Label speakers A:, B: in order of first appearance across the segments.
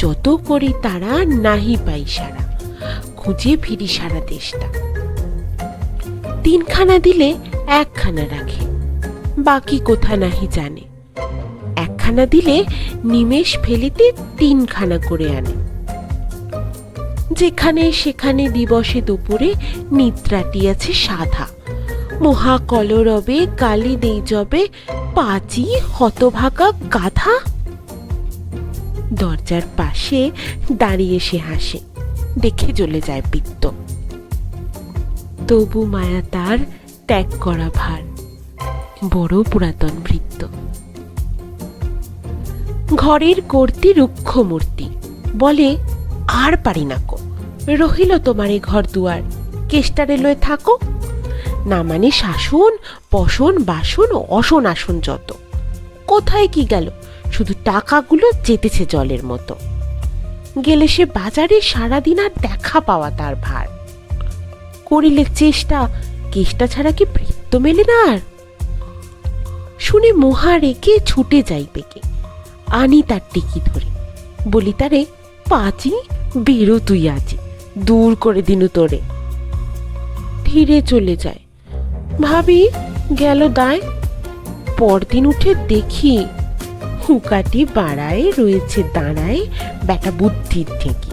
A: যত করি তারা নাহি পাই সারা, খুঁজে ফিরি সারা দেশটা। তিনখানা দিলে একখানা রাখে, বাকি কোথা নাহি জানে। একখানা দিলে নিমেষ ফেলিতে তিনখানা করে আনে। যেখানে সেখানে দিবসে দুপুরে নিদ্রাটি আছে সাধা, মহাকলরবে কালি দেই যবে পাচি হতভাগা গাধা দরজার পাশে দাঁড়িয়ে সে হাসে, দেখে চলে যায় পিত্ত। তবু মায়া তার ত্যাগ করা ভার, বড় পুরাতন বৃত্ত ঘরের কর্তি রুক্ষ মূর্তি বলে, আর পারি না কো, রহিল তোমার ঘর দুয়ার, কেষ্টারে লয়ে থাকো। না মানে শাসন, পশন, বাসন ও অসন আসন যত। কোথায় কি গেল? শুধু টাকাগুলো যেতেছে জলের মতো। গেলে সে বাজারে সারাদিন আর দেখা পাওয়া তার ভার। করিলে চেষ্টা, কেষ্টা ছাড়া কি বৃত্ত মেলে না আর? শুনে মহা রেখে ছুটে যাইবে কে আনি তার টিকি ধরে। বলি, তারে, পাচি, বেরো তুই আজি দূর করে দিনু তোরে। ধীরে চলে যায়। ভাবি গেল দায়। পরদিন উঠে দেখি হুকাটি বাড়ায়, রয়েছে দাঁড়ায় বেটা বুদ্ধির ঠেকি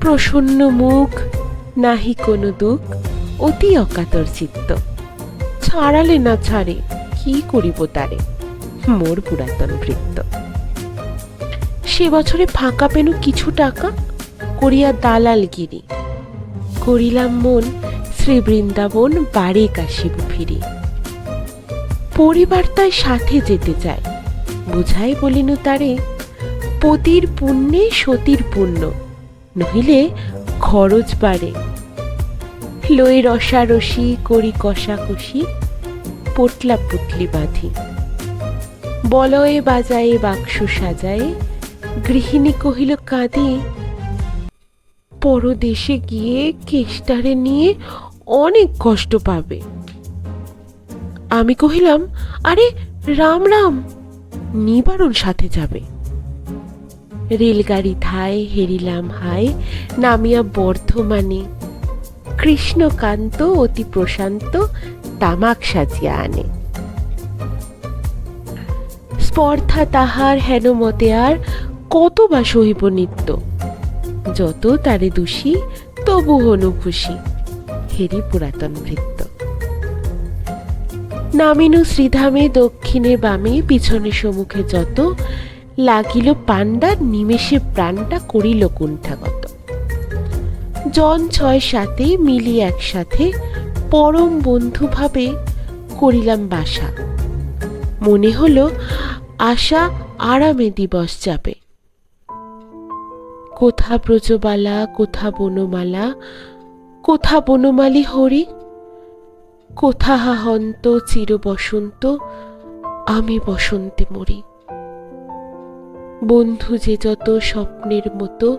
A: প্রসন্ন মুখ, নাহি কোনো দুঃখ, অতি অকাতর চিত্ত। ছাড়ালে না ছাড়ে, কি করিব তারে? মোর পুরাতন বৃত্ত সে বছরে ফাঁকা পেনু কিছু টাকা, করিয়া দালালগিরি করিলাম মন শ্রী বৃন্দাবন বাড়ি কাশিব ফিরি। পরিবার তাই সাথে যেতে চায়। বুঝাই বলিনু তারে, পতির পুণ্যে সতীর পুণ্য, নহিলে খরচ বাড়ে। লই রসারসি করি কষাকষি, পোটলা পুটলি বাঁধি। বলয়ে বাজায়ে বাক্স সাজায়ে, গৃহিণী কহিল, কাঁদি, পরদেশে গিয়ে কেষ্টারে নিয়ে অনেক কষ্ট পাবে। আমি কহিলাম, আরে, রাম রাম, নিবারণ সাথে যাবে। রেলগাড়ি থায় হেরিলাম হায়, নামিয়া বর্ধমানে। কৃষ্ণকান্ত অতি প্রশান্ত তামাক সাজিয়া আনে। স্পর্ধা তাহার হেন মতে আর কত বা সহিব নিত্য। যত তারে দোষী, তবু হনু খুশি, হেরি পুরাতন ভৃত্য। নামিনু শ্রীধামে, দক্ষিণে বামে, পিছনে সম্মুখে যত, লাগিল পাণ্ডা, নিমেষে প্রাণটা করিল কুণ্ঠাগত। জন ছয় সাথে, মিলি একসাথে, পরম বন্ধু ভাবে করিলাম বাসা। মনে হলো আশা আরামে দিবস যাবে। কোথা ব্রজবালা, কোথা বনমালা, কোথা বনমালী হরি কোথা হাহন্ত চির বসন্ত আমি বসন্তে মরি। বন্ধু যে যত স্বপ্নের মতো,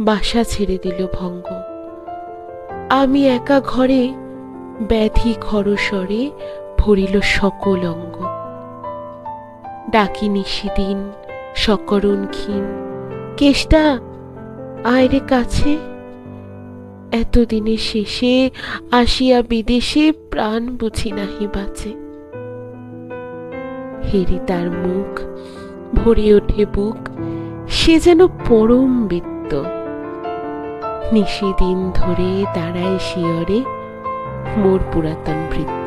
A: বাসা ছেড়ে দিল ভঙ্গ। আমি একা ঘরে, ব্যাধি খরস্বরে ভরিল সকল অঙ্গ। ডাকি নিশিদিন সকরণ ক্ষীণ কেষ্টা, আয়রে কাছে এতদিনের শেষে আসিয়া বিদেশে প্রাণ বুঝি নাহি বাঁচে। হেরি তার মুখ, ভরে ওঠে বুক, সে যেন পরম বৃত্ত। নিশিদিন ধরে দাঁড়ায় শিয়রে মোর পুরাতন বৃত্ত।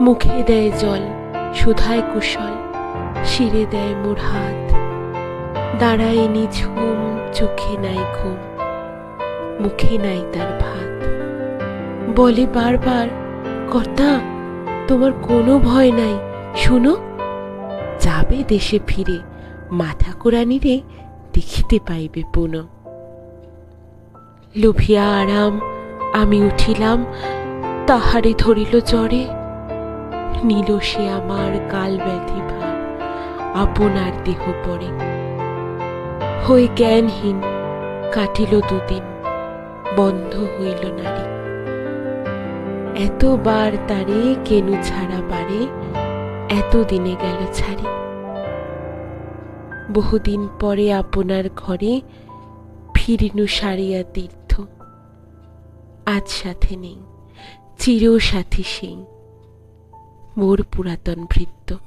A: মুখে দেয় জল, সুধায় কুশল, শিরে দেয় মোর হাত। দাঁড়ায় নিঝুম চোখে নাই ঘুম, মুখে নাই তার ভাত। বলে বারবার, কর্তা, তোমার কোনো ভয় নাই, শুনো, যাবে দেশে ফিরে, মাথা কোরানিরে দেখিতে পাইবে পুনঃ। লুভিয়া আরাম, আমি উঠিলাম, তাহারে ধরিল জ্বরে, নিল সে আমার কাল ব্যাধি ভার, আপনার দেহ পড়ে হয়ে জ্ঞানহীন, কাটিল দুদিন, বন্ধ হইল নারী। এতবার তারে কেনু ছাড়া পারে এত দিনে গেল ছাড়ি। বহুদিন পরে আপনার ঘরে ফিরিনু সারিয়া তীর্থ। আজ সাথে নেই চির সাথী সেই, মোর পুরাতন ভৃত্য।